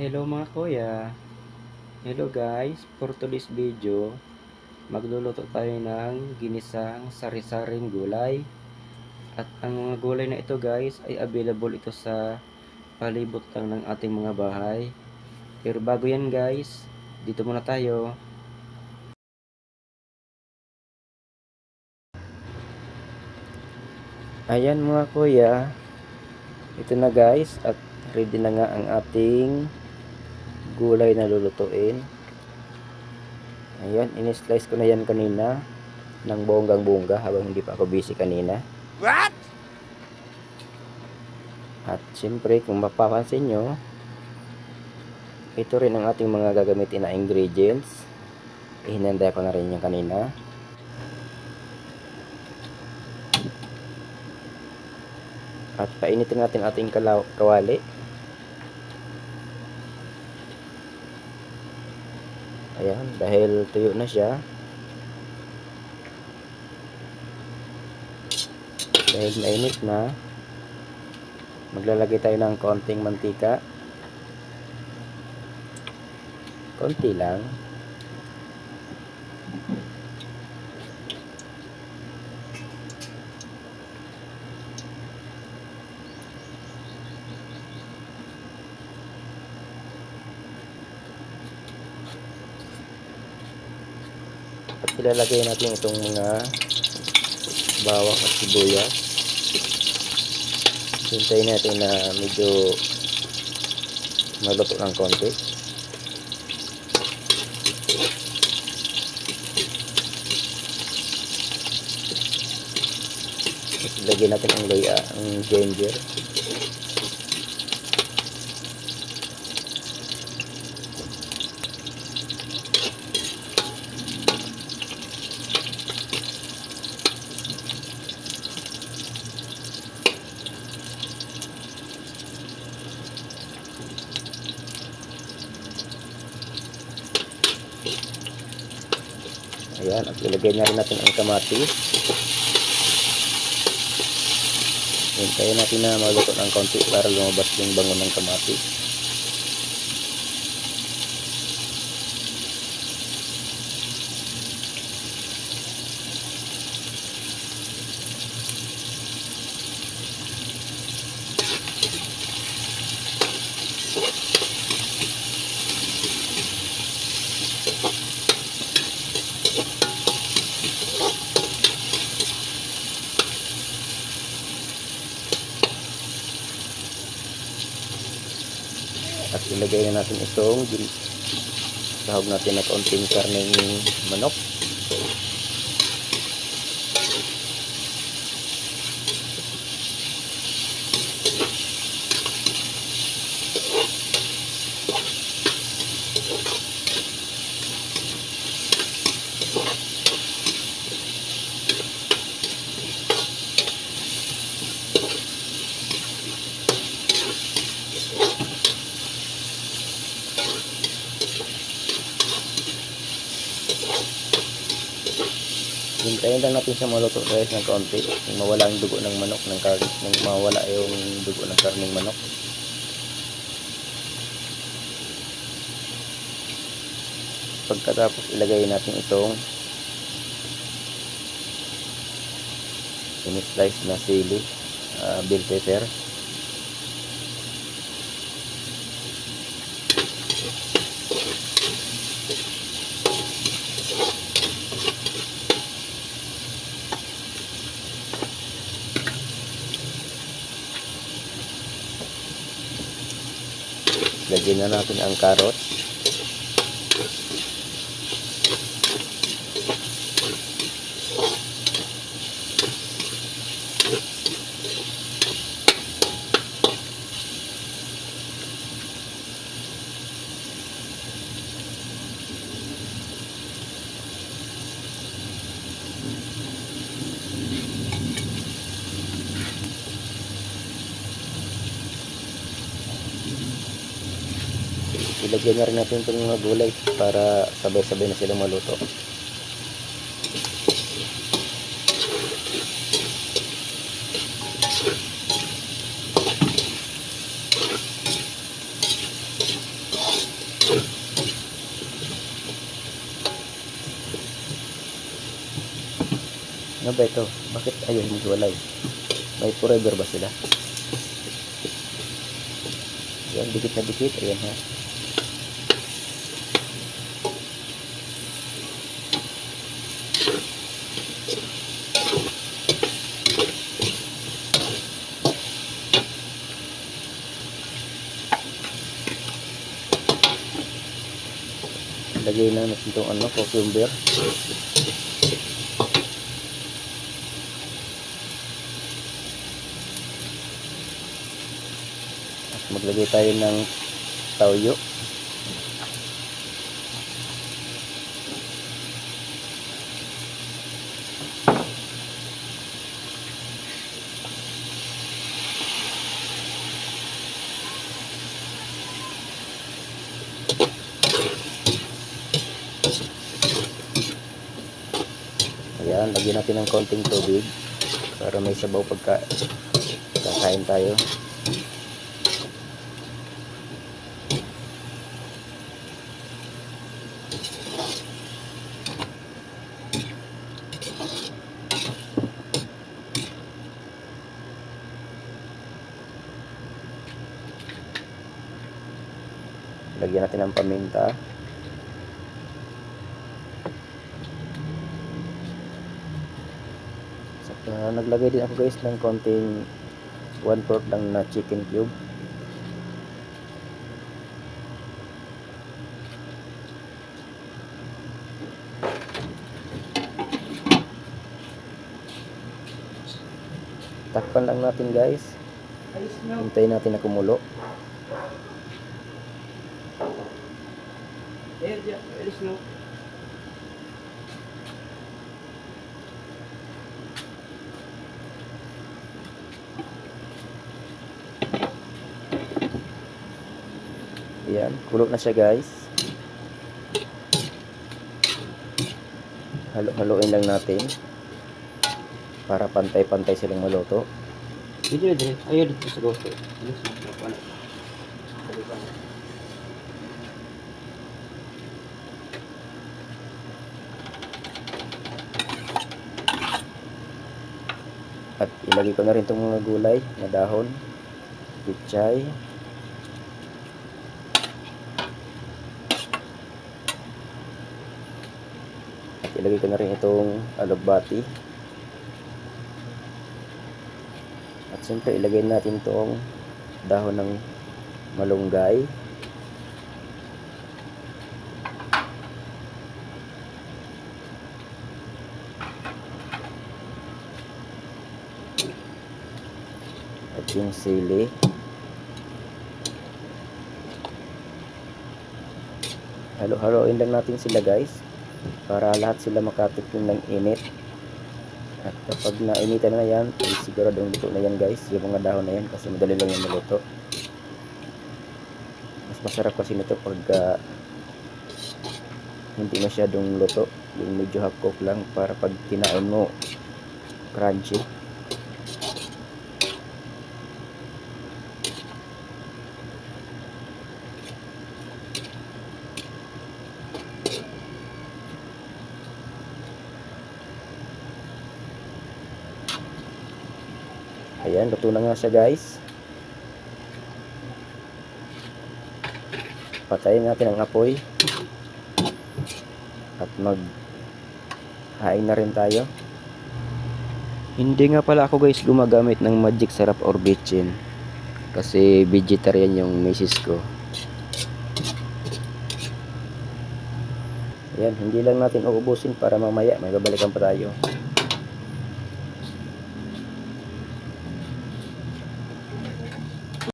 Hello mga kuya. Hello guys, for today's video, magluluto tayo ng ginisang sari-saring gulay. At ang mga gulay na ito guys ay available ito sa palibot lang ng ating mga bahay. Pero bago yan guys, dito muna tayo. Ayan mga kuya, ito na guys at ready na nga ang ating gulay na lulutuin. Ayan, in-slice ko na yan kanina ng bonggang bongga habang hindi pa ako busy kanina. What? At siyempre, kung mapapansin nyo, ito rin ang ating mga gagamitin na ingredients. Ihinanda ko na rin yan kanina. At painitin natin ating kawali. Ayan, dahil tuyo na siya. Dahil mainit na, maglalagay tayo ng konting mantika. Konti lang. At ilalagay natin itong mga bawang at sibuyas. Hintayin natin na medyo maluto ng konti. Ilagay natin ang luya, ang ginger. Ayan, at ilagay na rin natin ang kamatis. Hintayin natin na maluto ng konti para lumabas yung bango ng kamatis. At ilagay na natin itong sahog natin na kaunting karneng manok. Hintayin lang natin siya maluto guys ng kaunti. Yung mawala yung dugo ng manok, ng kar ng mawala yung dugo ng karneng manok. Pagkatapos ilagay natin itong in-slice na sili, uh, bell pepper. Lagyan na natin ang carrots. ilagyan na rin natin itong mga gulay para sabay-sabay na silang maluto Ano ba ito? Bakit ayaw maghiwalay? May forever ba sila? Yan, dikit na dikit. Ayan ha. Lagay na natin itong ano, cucumber. At maglagay tayo ng tauyo. Ayan, lagyan natin ng konting tubig para may sabaw pagka kakain tayo. Lagyan natin ng paminta. Saka naglagay din ako guys ng konting 1 4 lang na chicken cube. Takpan lang natin guys. Hintayin natin na kumulo. Ayan, kulo na siya guys. Halo-haloin lang natin para pantay-pantay silang maluto. Dito na dire. Ayaw dito sa goto. At ilagay ko na rin itong mga gulay na dahon, pichay, ilagay ko na rin itong alugbati. At siyempre ilagay natin itong dahon ng malunggay. At yung sili. Halo-haloin lang natin sila guys para lahat sila makatikim ng init. At kapag nainitan na yan, ay siguradong luto na yan guys, yung mga dahon na yan kasi madali lang yung maluto. Mas masarap kasi nito pag ah, hindi masyadong luto, yung medyo half cook lang para pag kinain mo crunchy. Ayan, luto na nga siya guys. Patayin natin ang apoy. At mag hain na rin tayo. Hindi nga pala ako guys gumagamit ng magic sarap or bitchin. Kasi vegetarian yung misis ko. Ayan, hindi lang natin uubusin para mamaya may babalikan pa tayo.